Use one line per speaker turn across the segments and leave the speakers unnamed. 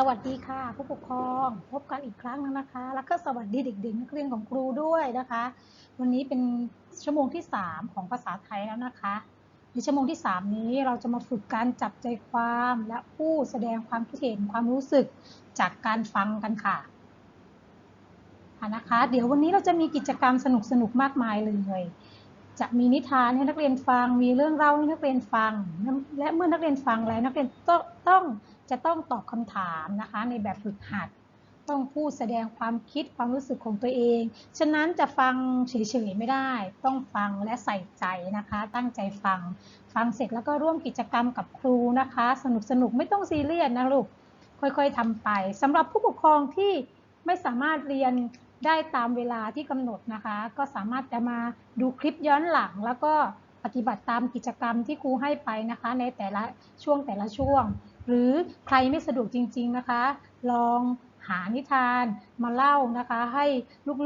สวัสดีค่ะ ผู้ปกครองพบกันอีกครั้งนึงนะคะ แล้วก็สวัสดีเด็กๆนักเรียนของครูด้วยนะคะ วันนี้เป็นชั่วโมงที่ 3 ของภาษาไทยแล้วนะคะ ในชั่วโมงที่ 3 นี้เราจะมาฝึกการจับใจความและผู้แสดงความคิดเห็นความรู้สึกจากการฟังกันค่ะนะคะ เดี๋ยววันนี้เราจะมีกิจกรรมสนุกๆมากมายเลยจะมีนิทานให้นักเรียนฟัง มีเรื่องเล่าให้นักเรียนฟัง และเมื่อนักเรียนฟังแล้วนักเรียนต้องต้อง จะต้องตอบคำถามนะคะในแบบฝึกหัด ต้องพูดแสดงความคิดความรู้สึกของตัวเอง ฉะนั้นจะฟังเฉยๆไม่ได้ ต้องฟังและใส่ใจนะคะ ตั้งใจฟัง ฟังเสร็จแล้วก็ร่วมกิจกรรมกับครูนะคะ สนุกๆไม่ต้องซีเรียสนะลูก ค่อยๆทำไปสำหรับผู้ปกครองที่ไม่สามารถเรียนได้ตามเวลาที่กำหนดนะคะ ก็สามารถจะมาดูคลิปย้อนหลัง แล้วก็ปฏิบัติตามกิจกรรมที่ครูให้ไปนะคะ ในแต่ละช่วงแต่ละช่วง หรือใครไม่สะดวกจริง ๆนะคะ ลองหานิทานมาเล่านะคะ ให้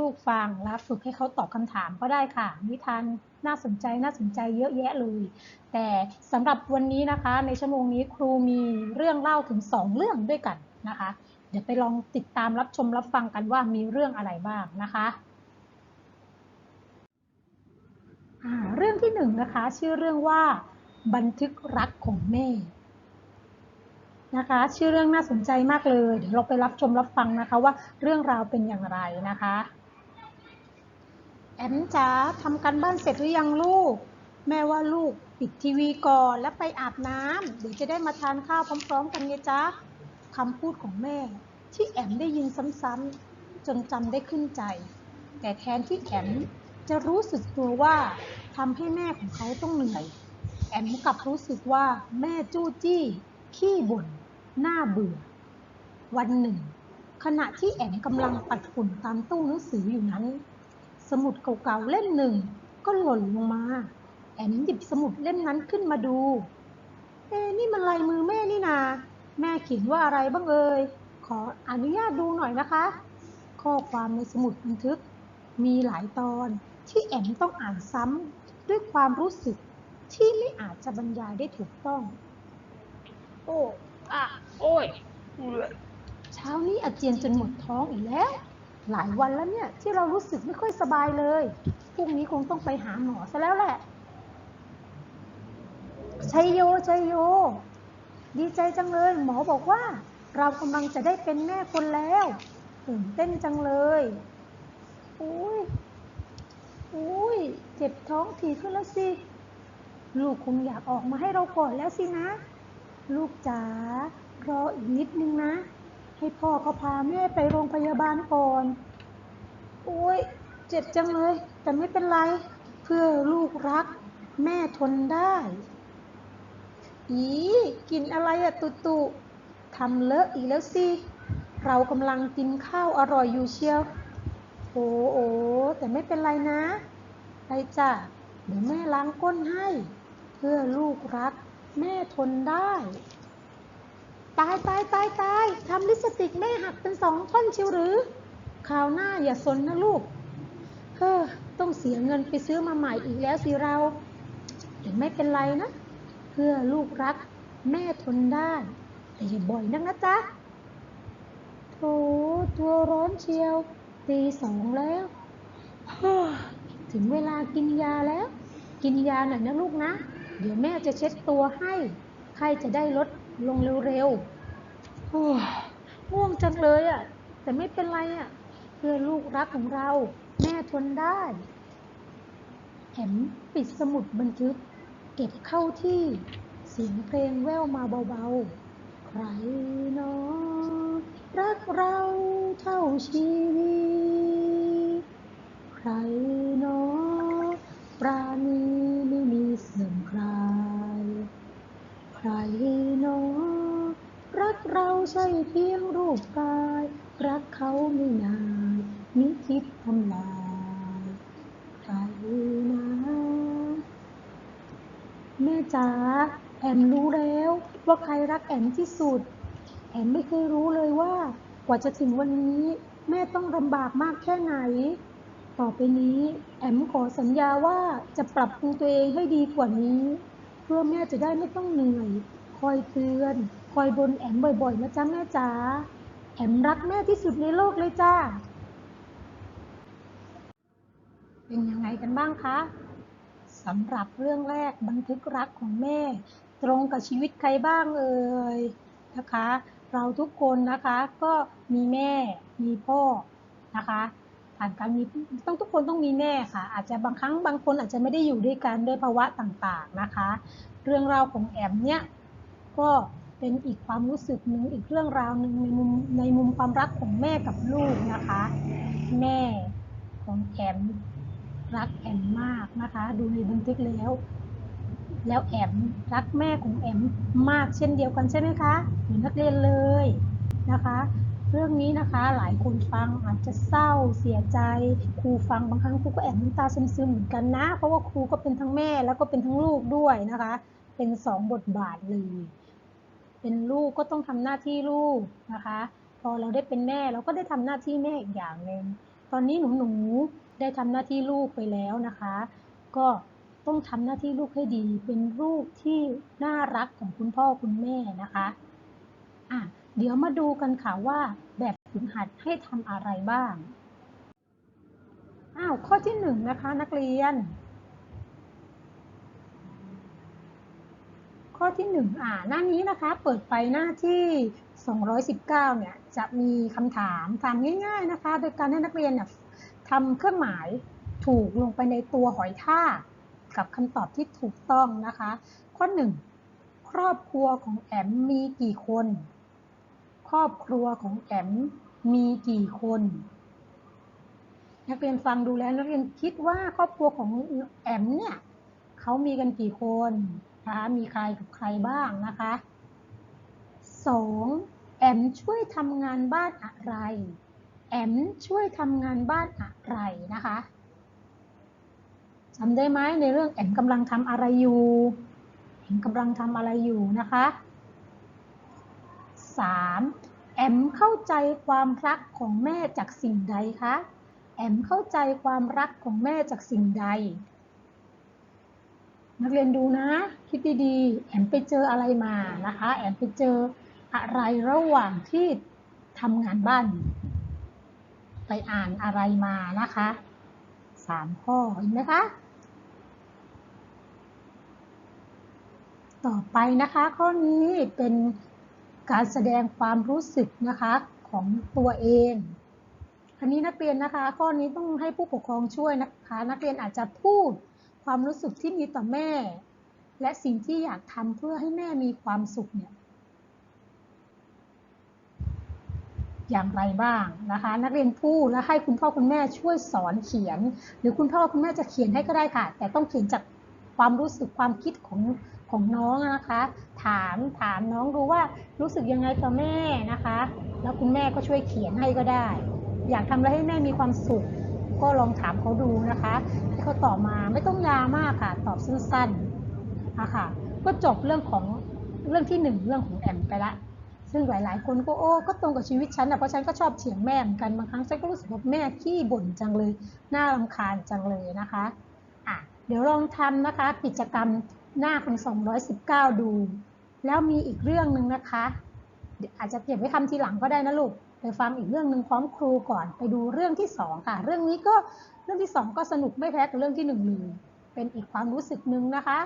ลูกๆฟังและฝึกให้เขาตอบคำถามก็ได้ค่ะ นิทานน่าสนใจน่าสนใจเยอะแยะเลย แต่สำหรับวันนี้นะคะ ในชั่วโมงนี้ครูมีเรื่องเล่าถึง 2 เรื่องด้วยกันนะคะ เดี๋ยวไปลองติดตามรับชมรับฟังกันว่ามีเรื่องอะไรบ้างนะคะเรื่องที่หนึ่งนะคะ ชื่อเรื่องว่า บันทึกรักของแม่ นะคะ ชื่อเรื่องน่าสนใจมากเลย เดี๋ยวเราไปรับชมรับฟังนะคะว่าเรื่องราวเป็นอย่างไรนะคะ แอมจ๋าทำการบ้านเสร็จหรือยังลูก แม่ว่าลูกปิดทีวีก่อนแล้วไปอาบน้ำเดี๋ยวจะได้มาทานข้าวพร้อม ๆ กันไงจ๊ะคำพูดของแม่ ที่แอมได้ยินซ้ำๆจนจำได้ขึ้นใจ แต่แทนที่แอมจะรู้สึกตัวว่าทำให้แม่ของเขาต้องเหนื่อย แอมกลับรู้สึกว่าแม่จู้จี้ ขี้บ่น น้าเบื่อ วันหนึ่ง ขณะที่แอมกำลังปัดฝุ่นตามตู้หนังสืออยู่นั้น สมุดเก่าๆเล่มหนึ่งก็หล่นลงมา แอมหยิบสมุดเล่มนั้นขึ้นมาดู เอ๊นี่มันลายมือแม่นี่นา แม่เขียนว่าอะไรบ้างเอ่ย ขออนุญาตดูหน่อยนะคะ ข้อความในสมุดบันทึก มีหลายตอนที่แอมต้องอ่านซ้ำด้วยความรู้สึกที่ไม่อาจจะบรรยายได้ถูกต้อง
โอ้ อะโอ้ยเอือ
เช้านี้อาเจียนจนหมดท้องอีกแล้ว หลายวันแล้วเนี่ยที่เรารู้สึกไม่ค่อยสบายเลยพรุ่งนี้คงต้องไปหาหมอซะแล้วแหละชัยโยชัยโย ดีใจจังเลย หมอบอกว่า เรากำลังจะได้เป็นแม่คนแล้วตื่นเต้นจังเลยอุ้ยอุ้ยเจ็บท้องถี่ขึ้นแล้วสิ ลูกคงอยากออกมาให้เราก่อนแล้วสินะ ลูกจ๋ารออีกนิดนึงนะ ให้พ่อเขาพาแม่ไปโรงพยาบาลก่อน โอ้ยเจ็บจังเลย แต่ไม่เป็นไร เพื่อลูกรัก แม่ทนได้ อีกินอะไรอะตุตุทำเลอะอีกแล้วสิ เรากำลังกินข้าวอร่อยอยู่เชียวโอ้โอแต่ไม่เป็นไรนะ ไปจ้ะเดี๋ยวแม่ล้างก้นให้ เพื่อลูกรัก แม่ทนได้ ตายตายตายตายทำลิปสติกแม่หักเป็นสองท่อนชิวหรือคราวหน้าอย่าสนนะลูก เฮ้อ ต้องเสียเงินไปซื้อมาใหม่อีกแล้วสิเราแต่ไม่เป็นไรนะ เพื่อลูกรัก แม่ทนได้ แต่อย่าบ่อยนักนะจ๊ะโถตัวร้อนเชียว ตีสองแล้วเฮ้อถึงเวลากินยาแล้ว กินยาหน่อยนะลูกนะ เดี๋ยวแม่จะเช็ดตัวให้ไข้จะได้ลดลงเร็วๆโอ้ยง่วงจังเลยอะ แต่ไม่เป็นไรอะ เพื่อลูกรักของเรา แม่ทนได้แอมปิดสมุดบันทึก เก็บเข้าที่เสียงเพลงแว่วมาเบาๆ ใครเนาะรักเราเท่าชีวิต ใครเนาะปราณี เสื่อมคลายใครเนาะรักเราใช่เพียงรูปกาย รักเขาไม่นานมิคิดทำลายใครนะแม่จ๋าแอมรู้แล้วว่าใครรักแอมที่สุด แอมไม่เคยรู้เลยว่า กว่าจะถึงวันนี้ แม่ต้องลำบากมากแค่ไหน ต่อไปนี้ แอมขอสัญญาว่าจะปรับปรุงตัวเองให้ดีกว่านี้ เพื่อแม่จะได้ไม่ต้องเหนื่อย คอยเตือน คอยบนแอมบ่อยๆนะจ๊ะแม่จ๋า แอมรักแม่ที่สุดในโลกเลยจ้า เป็นยังไงกันบ้างคะสำหรับเรื่องแรกบันทึกรักของแม่ ตรงกับชีวิตใครบ้างเอ่ยนะคะ เราทุกคนนะคะก็มีแม่มีพ่อนะคะ ผ่านการมีต้องทุกคนต้องมีแม่ค่ะ อาจจะบางครั้งบางคนอาจจะไม่ได้อยู่ด้วยกันด้วยภาวะต่างๆนะคะ เรื่องราวของแอมเนี่ยก็เป็นอีกความรู้สึกหนึ่งอีกเรื่องราวหนึ่งในมุมในมุมความรักของแม่กับลูกนะคะ แม่ของแอมรักแอมมากนะคะ ดูในบันทึกแล้ว แล้วแอมรักแม่ของแอมมากเช่นเดียวกันใช่ไหมคะเหมือนนักเรียนเลยนะคะ เรื่องนี้นะคะหลายคนฟังอาจจะเศร้าเสียใจ ครูฟังบางครั้งครูก็แอบน้ำตาซึมๆเหมือนกันนะ เพราะว่าครูก็เป็นทั้งแม่แล้วก็เป็นทั้งลูกด้วยนะคะ เป็นสองบทบาทเลย เป็นลูกก็ต้องทำหน้าที่ลูกนะคะ พอเราได้เป็นแม่เราก็ได้ทำหน้าที่แม่อีกอย่างหนึ่งตอนนี้หนูๆได้ทำหน้าที่ลูกไปแล้วนะคะ ก็ต้องทำหน้าที่ลูกให้ดี เป็นลูกที่น่ารักของคุณพ่อคุณแม่นะคะ อะเดี๋ยวมาดูกันค่ะว่าแบบฝึกหัดให้ทำอะไรบ้าง อ้าวข้อที่หนึ่งนะคะนักเรียน ข้อที่หนึ่งอ่าหน้านี้นะคะเปิดไปหน้าที่ 219 เนี่ยจะมีคำถามถามง่ายๆนะคะ โดยการให้นักเรียนเนี่ยทำเครื่องหมายถูกลงไปในตัวหอยทากกับคำตอบที่ถูกต้องนะคะ ข้อหนึ่งครอบครัวของแอมมีกี่คน ครอบครัวของแอมมีกี่คน นักเรียนฟังดูแล้วนักเรียนคิดว่าครอบครัวของแอมเนี่ยเขามีกันกี่คนนะคะมีใครกับใครบ้างนะคะสองแอมช่วยทำงานบ้านอะไร แอมช่วยทำงานบ้านอะไรนะคะจำได้ไหมในเรื่องแอมกำลังทำอะไรอยู่แอมกำลังทำอะไรอยู่นะคะ 3. แอมเข้าใจความรักของแม่จากสิ่งใดคะ แอมเข้าใจความรักของแม่จากสิ่งใด นักเรียนดูนะ คิดดีๆ แอมไปเจออะไรมานะคะ แอมไปเจออะไรระหว่างที่ทำงานบ้าน ไปอ่านอะไรมานะคะสามข้อเห็นไหมคะต่อไปนะคะ ข้อนี้เป็น การแสดงความรู้สึกนะคะของตัวเองอันนี้นักเรียนนะคะข้อนี้ต้องให้ผู้ปกครองช่วยนะคะ นักเรียนอาจจะพูดความรู้สึกที่มีต่อแม่ และสิ่งที่อยากทำเพื่อให้แม่มีความสุขเนี่ยอย่างไรบ้างนะคะ นักเรียนพูดและให้คุณพ่อคุณแม่ช่วยสอนเขียน หรือคุณพ่อคุณแม่จะเขียนให้ก็ได้ค่ะ แต่ต้องเขียนจาก ความรู้สึกความคิดของของน้องนะคะ ถามถามน้องดูว่ารู้สึกยังไงต่อแม่นะคะ แล้วคุณแม่ก็ช่วยเขียนให้ก็ได้ อยากทำอะไรให้แม่มีความสุข ก็ลองถามเขาดูนะคะให้เขาตอบมาไม่ต้องยาวมากค่ะ ตอบสั้นๆนะคะก็จบเรื่องของเรื่องที่หนึ่งเรื่องของแอมไปละซึ่งหลาย ๆ คนก็โอ้ก็ตรงกับชีวิตฉันนะเพราะฉันก็ชอบเถียงแม่เหมือนกันบางครั้งฉันก็รู้สึกว่าแม่ขี้บ่นจังเลยน่ารำคาญจังเลยนะคะ เดี๋ยวลองทำนะคะ กิจกรรมหน้าของ 219 ดู แล้วมีอีกเรื่องหนึ่งนะคะอาจจะเก็บไว้ทำทีหลังก็ได้นะลูกไปฟังอีกเรื่องหนึ่งพร้อมครูก่อนไปดูเรื่องที่สองค่ะ เรื่องนี้ก็เรื่องที่สองก็สนุกไม่แพ้กับเรื่องที่หนึ่งเลยเป็นอีกความรู้สึกหนึ่งนะคะ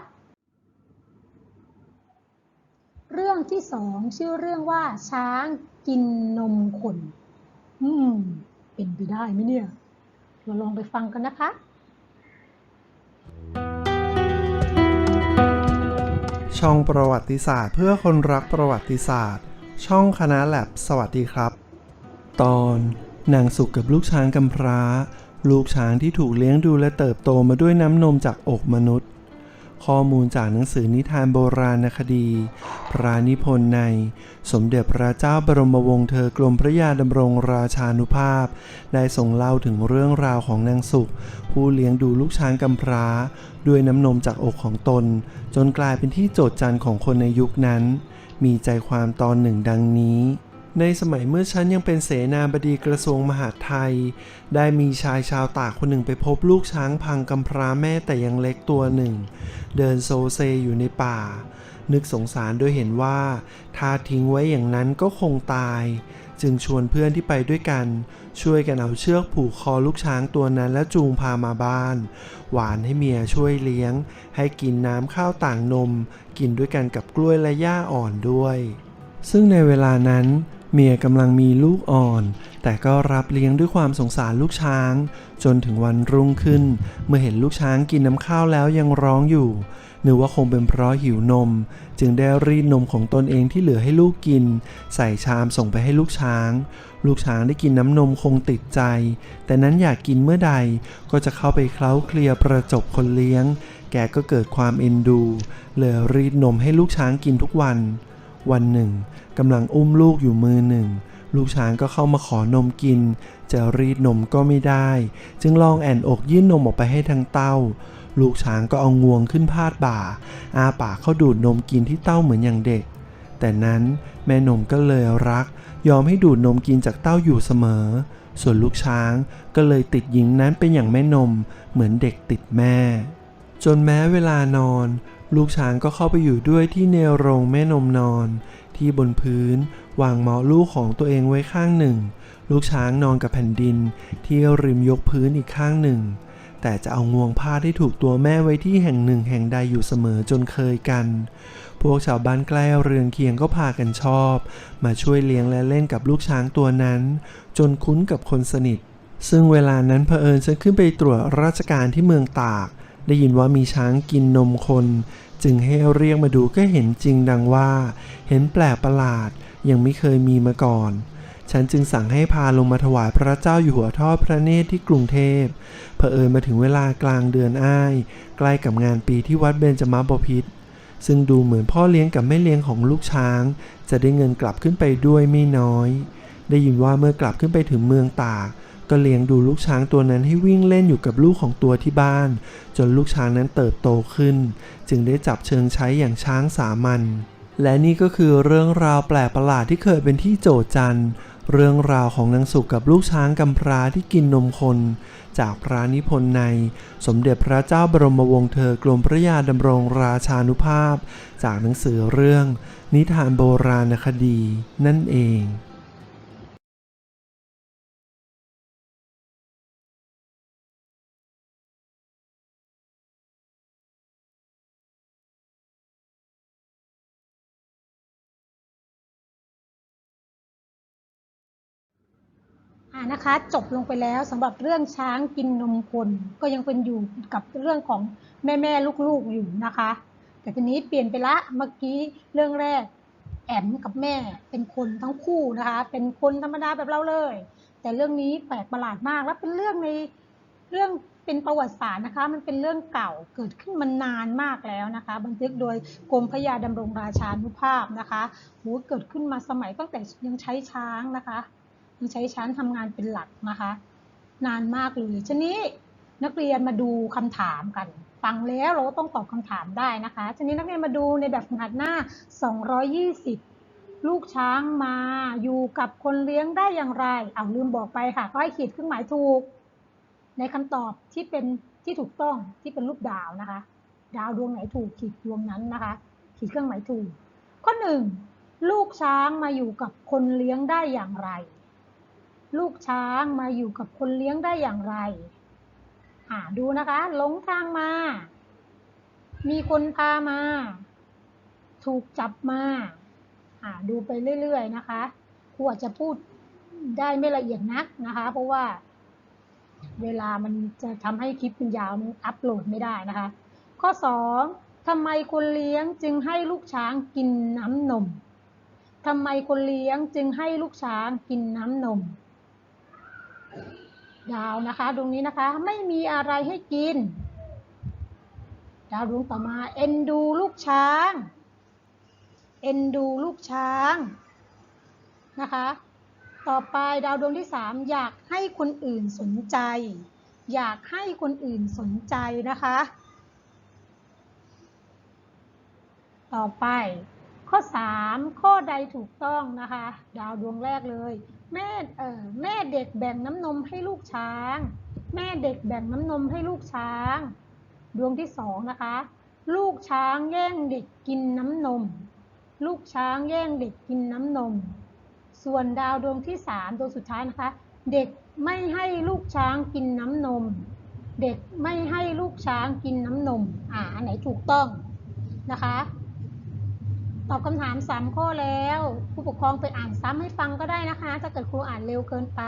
เรื่องที่สองชื่อเรื่องว่า ช้างกินนมคนอืม เป็นไปได้ไหมเนี่ย เราลองไปฟังกันนะคะ
ช่องประวัติศาสตร์ เพื่อคนรักประวัติศาสตร์ ช่องคณะแลบสวัสดีครับ ตอนนางสุกกับลูกช้างกำพร้า ลูกช้างที่ถูกเลี้ยงดูและเติบโตมาด้วยน้ำนมจากอกมนุษย์ ข้อมูลจากหนังสือนิทานโบราณคดี พระนิพนธ์ใน สมเด็จพระเจ้าบรมวงศ์เธอกรมพระยาดำรงราชานุภาพ ได้ทรงเล่าถึงเรื่องราวของนางสุข ผู้เลี้ยงดูลูกช้างกำพร้า ด้วยน้ำนมจากอกของตน จนกลายเป็นที่โจษจันของคนในยุคนั้น มีใจความตอนหนึ่งดังนี้ ในสมัยเมื่อฉันยังเป็นเสนาบดีกระทรวงมหาดไทย ได้มีชายชาวตากคนหนึ่งไปพบลูกช้างพังกำพร้าแม่แต่ยังเล็กตัวหนึ่ง เดินโซเซอยู่ในป่า นึกสงสารโดยเห็นว่า ถ้าทิ้งไว้อย่างนั้นก็คงตาย จึงชวนเพื่อนที่ไปด้วยกัน ช่วยกันเอาเชือกผูกคอลูกช้างตัวนั้นและจูงพามาบ้าน หวานให้เมียช่วยเลี้ยง ให้กินน้ำข้าวต่างนม กินด้วยกันกับกล้วยและหญ้าอ่อนด้วยซึ่งในเวลานั้น เมียกำลังมีลูกอ่อน แต่ก็รับเลี้ยงด้วยความสงสารลูกช้าง จนถึงวันรุ่งขึ้น เมื่อเห็นลูกช้างกินน้ำข้าวแล้วยังร้องอยู่นึกว่าคงเป็นเพราะหิวนม จึงได้รีดนมของตนเองที่เหลือให้ลูกกิน ใส่ชามส่งไปให้ลูกช้าง ลูกช้างได้กินน้ำนมคงติดใจ แต่นั้นอยากกินเมื่อใดก็จะเข้าไปเคล้าเคลียประจบคนเลี้ยง แกก็เกิดความเอ็นดู เลยรีดนมให้ลูกช้างกินทุกวัน วันหนึ่งกำลังอุ้มลูกอยู่มือหนึ่ง ลูกช้างก็เข้ามาขอนมกิน จะรีดนมก็ไม่ได้ จึงลองแอนอกยื่นนมออกไปให้ทางเต้า ลูกช้างก็เอางวงขึ้นพาดบ่า อาปากเข้าดูดนมกินที่เต้าเหมือนอย่างเด็ก แต่นั้นแม่นมก็เลยรัก ยอมให้ดูดนมกินจากเต้าอยู่เสมอ ส่วนลูกช้างก็เลยติดหญิงนั้นเป็นอย่างแม่นม เหมือนเด็กติดแม่จนแม้เวลานอนลูกช้างก็เข้าไปอยู่ด้วยที่เนโรงแม่นมนอน ที่บนพื้นวางหมอลูกของตัวเองไว้ข้างหนึ่ง ลูกช้างนอนกับแผ่นดิน ที่ริมยกพื้นอีกข้างหนึ่ง แต่จะเอางวงผ้าที่ถูกตัวแม่ไว้ที่แห่งหนึ่งแห่งใดอยู่เสมอจนเคยกัน พวกชาวบ้านใกล้เรือนเคียงก็พากันชอบ มาช่วยเลี้ยงและเล่นกับลูกช้างตัวนั้น จนคุ้นกับคนสนิทซึ่งเวลานั้นเผอิญฉันขึ้นไปตรวจราชการที่เมืองตาก ได้ยินว่ามีช้างกินนมคน จึงให้เรียกมาดูก็เห็นจริงดังว่า เห็นแปลกประหลาดยังไม่เคยมีมาก่อน ฉันจึงสั่งให้พาลงมาถวายพระเจ้าอยู่หัวทอดพระเนตรที่กรุงเทพเผอิญมาถึงเวลากลางเดือนอ้าย ใกล้กับงานปีที่วัดเบญจมาบพิตรซึ่งดูเหมือนพ่อเลี้ยงกับแม่เลี้ยงของลูกช้าง จะได้เงินกลับขึ้นไปด้วยไม่น้อย ได้ยินว่าเมื่อกลับขึ้นไปถึงเมืองตาก ก็เลี้ยงดูลูกช้างตัวนั้นให้วิ่งเล่นอยู่กับลูกของตัวที่บ้าน จนลูกช้างนั้นเติบโตขึ้น จึงได้จับเชิงใช้อย่างช้างสามัญและนี่ก็คือเรื่องราวแปลกประหลาดที่เคยเป็นที่โจษจันเรื่องราวของนางสุกกับลูกช้างกำพร้าที่กินนมคน จากพระนิพนธ์ใน สมเด็จพระเจ้าบรมวงศ์เธอกรมพระยาดำรงราชานุภาพ จากหนังสือเรื่อง นิทานโบราณคดีนั่นเอง
นะคะจบลงไปแล้วสำหรับเรื่องช้างกินนมคนก็ยังเป็นอยู่กับเรื่องของแม่แม่ๆลูกๆอยู่นะคะ แต่ทีนี้เปลี่ยนไปละเมื่อกี้เรื่องแรกแอมกับแม่เป็นคนทั้งคู่นะคะ เป็นคนธรรมดาแบบเราเลย แต่เรื่องนี้แปลกประหลาดมาก และเป็นเรื่องในเรื่องเป็นประวัติศาสตร์นะคะ มันเป็นเรื่องเก่าเกิดขึ้นมานานมากแล้วนะคะ บันทึกโดยกรมพระยาดำรงราชานุภาพนะคะโหเกิดขึ้นมาสมัยตั้งแต่ยังใช้ช้างนะคะ ยังใช้ช้างทำงานเป็นหลักนะคะ นานมากเลยชนี้นักเรียนมาดูคำถามกัน ฟังแล้วเราก็ต้องตอบคำถามได้นะคะชนี้นักเรียนมาดูในแบบฝึกหัดหน้า 220 ลูกช้างมาอยู่กับคนเลี้ยงได้อย่างไรเอาลืมบอกไปค่ะก็ให้ขีดเครื่องหมายถูก ในคำตอบที่เป็นที่ถูกต้องที่เป็นรูปดาวนะคะ ดาวดวงไหนถูกขีดดวงนั้นนะคะ ขีดเครื่องหมายถูกข้อหนึ่งลูกช้างมาอยู่กับคนเลี้ยงได้อย่างไร ลูกช้างมาอยู่กับคนเลี้ยงได้อย่างไร อ่าดูนะคะหลงทางมา มีคนพามา ถูกจับมาอ่าดูไปเรื่อยๆนะคะครูอาจจะพูดได้ไม่ละเอียดนักนะคะ เพราะว่าเวลามันจะทำให้คลิปมันยาวมันอัปโหลดไม่ได้นะคะ ข้อ 2. ทำไมคนเลี้ยงจึงให้ลูกช้างกินน้ำนมทำไมคนเลี้ยงจึงให้ลูกช้างกินน้ำนม ดาวนะคะดวงนี้นะคะ ไม่มีอะไรให้กิน ดาวดวงต่อมา เอ็นดูลูกช้าง เอ็นดูลูกช้างนะคะ ต่อไปดาวดวงที่สามอยากให้คนอื่นสนใจ อยากให้คนอื่นสนใจนะคะ ต่อไป ข้อ 3 ข้อใดถูกต้องนะคะ ดาวดวงแรกเลย แม่เออแม่เด็กแบ่งน้ำนมให้ลูกช้าง แม่เด็กแบ่งน้ำนมให้ลูกช้าง ดวงที่สองนะคะ ลูกช้างแย่งเด็กกินน้ำนม ลูกช้างแย่งเด็กกินน้ำนม ส่วนดาวดวงที่สามดวงสุดท้ายนะคะ เด็กไม่ให้ลูกช้างกินน้ำนม เด็กไม่ให้ลูกช้างกินน้ำนม อ่าไหนถูกต้องนะคะ ตอบคำถามสามข้อแล้ว ผู้ปกครองไปอ่านซ้ำให้ฟังก็ได้นะคะ ถ้าเกิดครูอ่านเร็วเกินไป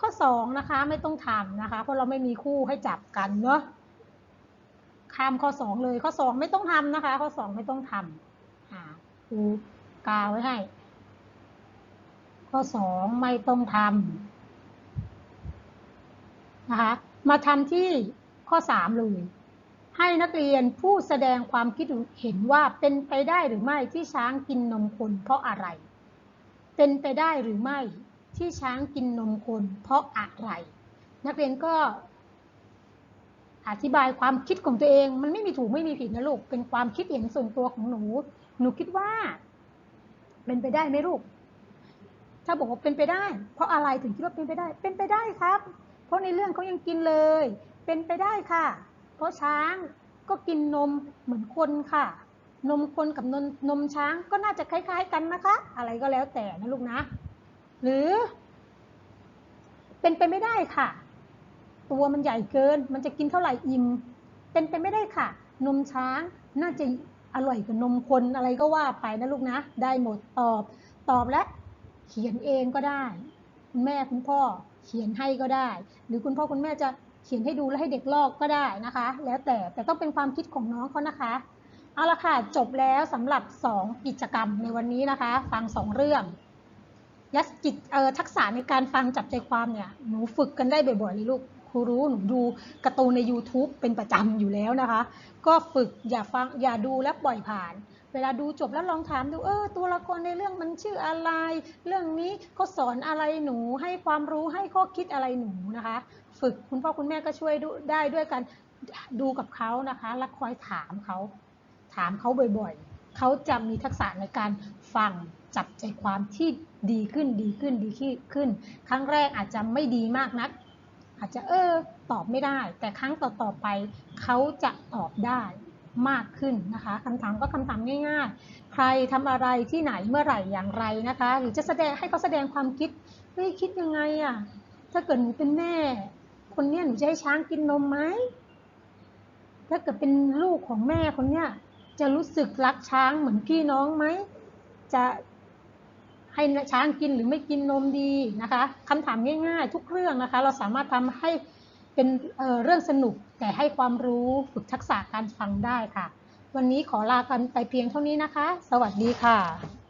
ข้อสองนะคะไม่ต้องทำนะคะ เพราะเราไม่มีคู่ให้จับกันเนาะข้ามข้อสองเลยข้อสองไม่ต้องทำนะคะ ข้อสองไม่ต้องทำอ่าครูกาวไว้ให้ ข้อสองไม่ต้องทำนะคะมาทำที่ข้อสามเลย ให้นักเรียนผู้แสดงความคิดเห็นว่าเป็นไปได้หรือไม่ที่ช้างกินนมคนเพราะอะไร เป็นไปได้หรือไม่ที่ช้างกินนมคนเพราะอะไร นักเรียนก็อธิบายความคิดของตัวเอง มันไม่มีถูกไม่มีผิดนะลูก เป็นความคิดเห็นส่วนตัวของหนู หนูคิดว่า เป็นไปได้ไหมลูก ถ้าบอกว่าเป็นไปได้ เพราะอะไรถึงคิดว่าเป็นไปได้ เป็นไปได้ครับ เพราะในเรื่องเขายังกินเลย เป็นไปได้ค่ะ เพราะช้างก็กินนมเหมือนคนค่ะ นมคนกับนมนมช้างก็น่าจะคล้าย ๆ กันนะคะ อะไรก็แล้วแต่นะลูกนะ หรือ เป็นไปไม่ได้ค่ะ ตัวมันใหญ่เกิน มันจะกินเท่าไหร่อิ่มเป็นไปไม่ได้ค่ะ นมช้างน่าจะอร่อยกว่านมคนอะไรก็ว่าไปนะลูกนะ ได้หมดตอบ ตอบและเขียนเองก็ได้ คุณแม่คุณพ่อเขียนให้ก็ได้ หรือคุณพ่อคุณแม่จะ ขียนให้ดูแล้วให้เด็กลอกก็ได้นะคะ แล้วแต่แต่ต้องเป็นความคิดของน้องเขานะคะ เอาละค่ะจบแล้วสำหรับ 2 กิจกรรมในวันนี้นะคะ ฟัง 2 เรื่องและจิตเอ่อทักษะในการฟังจับใจความเนี่ยหนูฝึกกันได้บ่อยๆเลยลูกครูรู้หนูดูการ์ตูนใน YouTube เป็นประจำอยู่แล้วนะคะ ก็ฝึกอย่าฟังอย่าดูแล้วปล่อยผ่าน เวลาดูจบแล้วลองถามดูเออตัวละครในเรื่องมันชื่ออะไร เรื่องนี้เขาสอนอะไรหนูให้ความรู้ให้ข้อคิดอะไรหนูนะคะ ฝึกคุณพ่อคุณแม่ก็ช่วยดูได้ด้วยกันดูกับเขานะคะแล้วคอยถามเขาถามเขาบ่อยๆ เขาจะมีทักษะในการฟังจับใจความที่ดีขึ้นดีขึ้นดีขึ้น ครั้งแรกอาจจะไม่ดีมากนัก อาจจะเออตอบไม่ได้ แต่ครั้งต่อๆไปเขาจะตอบได้มากขึ้นนะคะคำถามก็คำถามง่ายๆ ใครทำอะไรที่ไหนเมื่อไหร่อย่างไรนะคะ หรือจะแสดงให้เขาแสดงความคิดเฮ้ยคิดยังไงอะถ้าเกิดหนูเป็นแม่ คนเนี้ยหนูจะให้ช้างกินนมไหมถ้าเกิดเป็นลูกของแม่คนเนี้ยจะรู้สึกรักช้างเหมือนพี่น้องไหม จะให้ช้างกินหรือไม่กินนมดีนะคะคำถามง่าย ๆ ทุกเรื่องนะคะ เราสามารถทำให้เป็นเเรื่องสนุกแต่ให้ความรู้ฝึกทักษะการฟังได้ค่ะ วันนี้ขอลากันไปเพียงเท่านี้นะคะ สวัสดีค่ะ